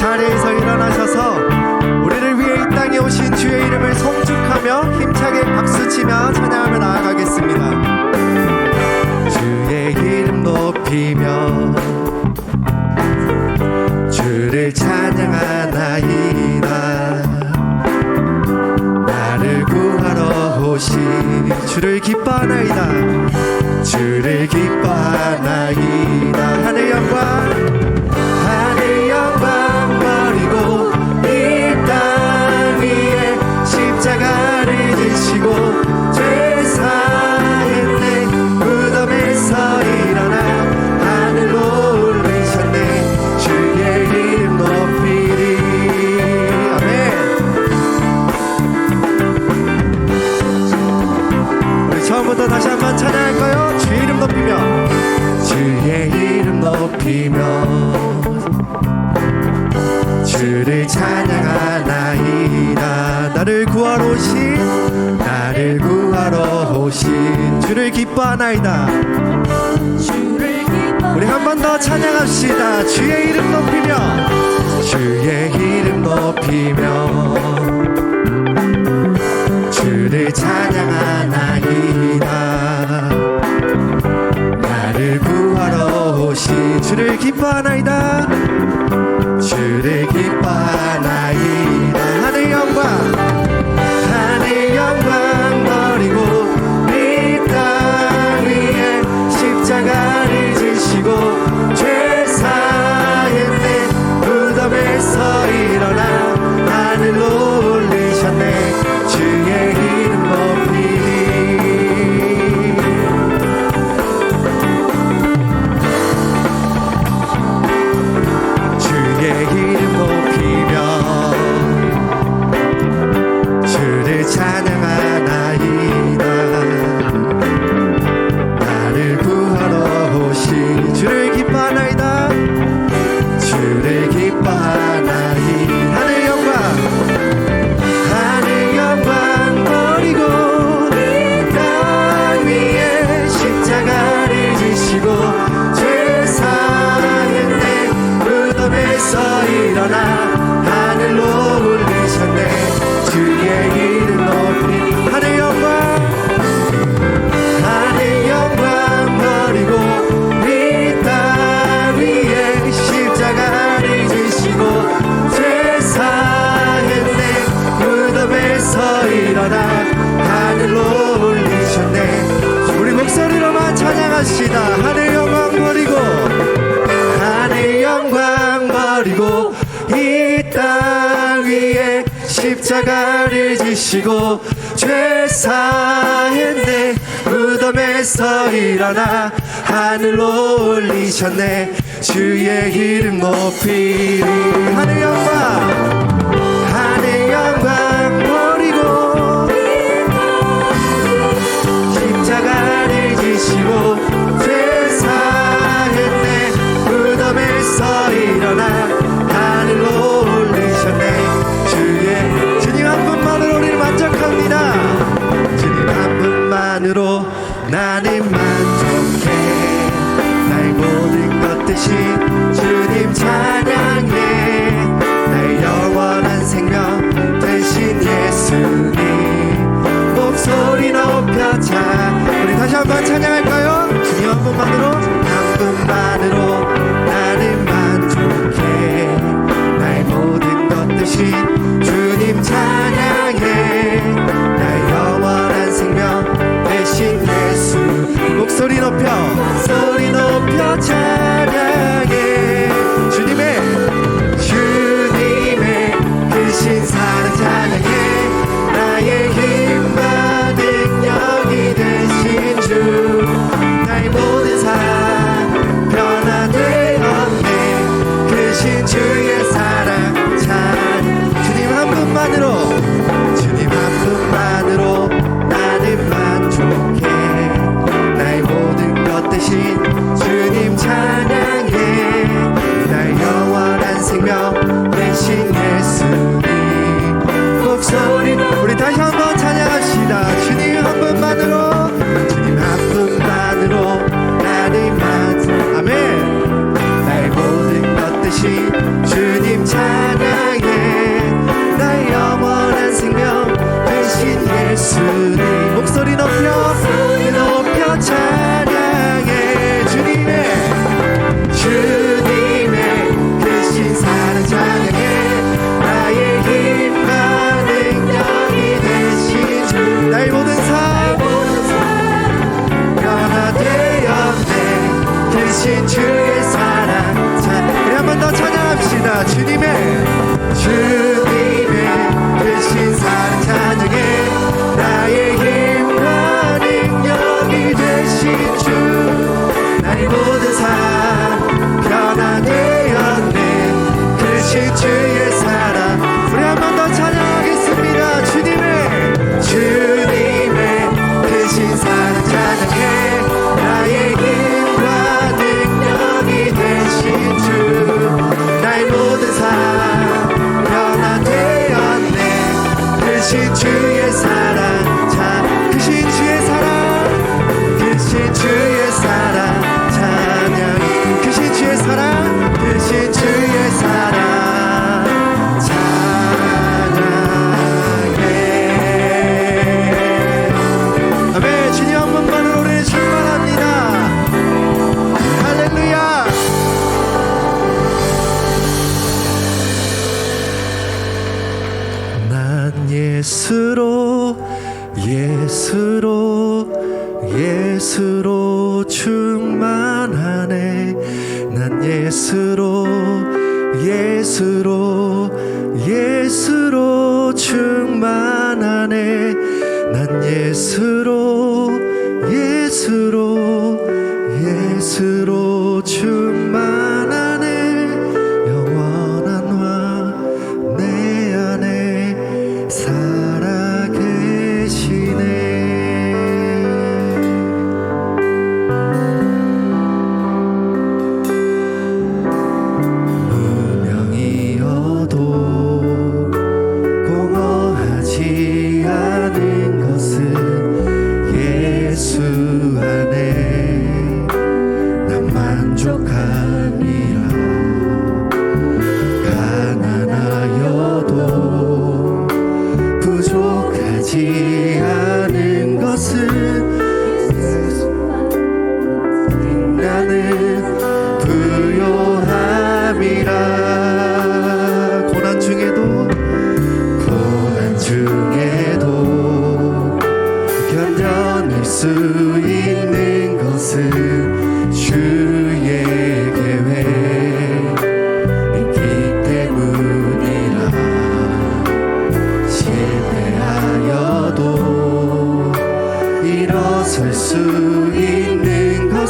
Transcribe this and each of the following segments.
자리에서 일어나셔서 우리를 위해 이 땅에 오신 주의 이름을 송축하며 힘차게 박수치며 찬양하며 나아가겠습니다. 주의 이름 높이며 나를 구하러 오신 나를 구하러 오신 주를 기뻐하나이다. 우리 한 번 더 찬양합시다. 주의 이름 높이며 주의 이름 높이며. 주를 찬양하나이다. 나를 구하러 오신 주를 기뻐하나이다. 주를 십자가를 지시고 죄사의 내 무덤에서 일어나 하늘로 올리셨네. 주의 이름 높이 하늘 영광. see dear.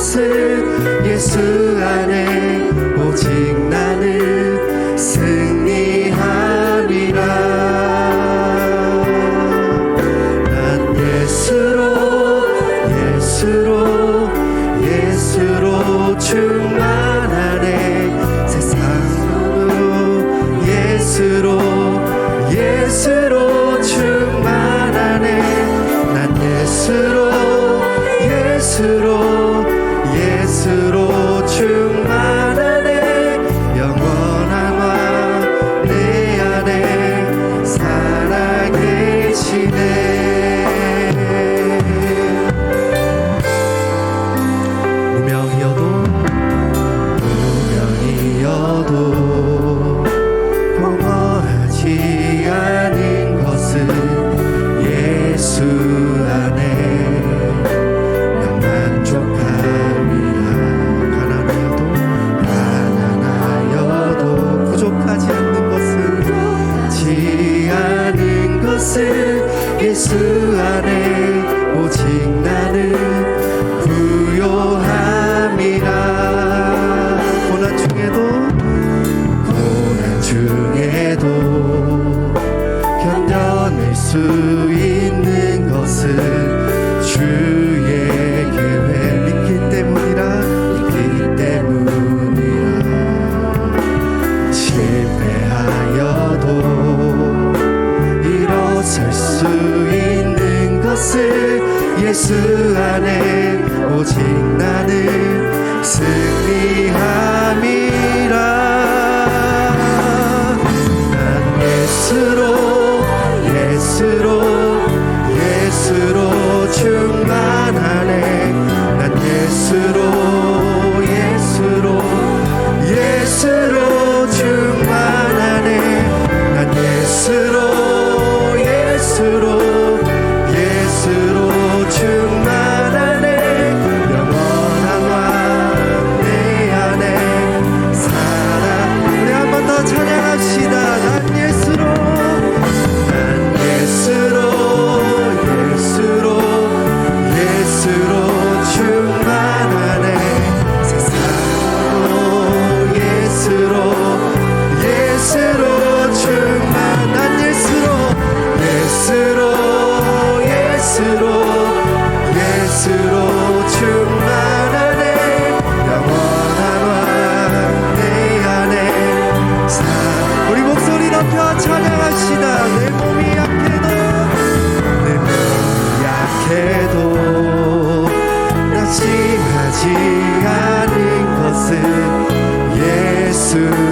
você. Jesus. soon.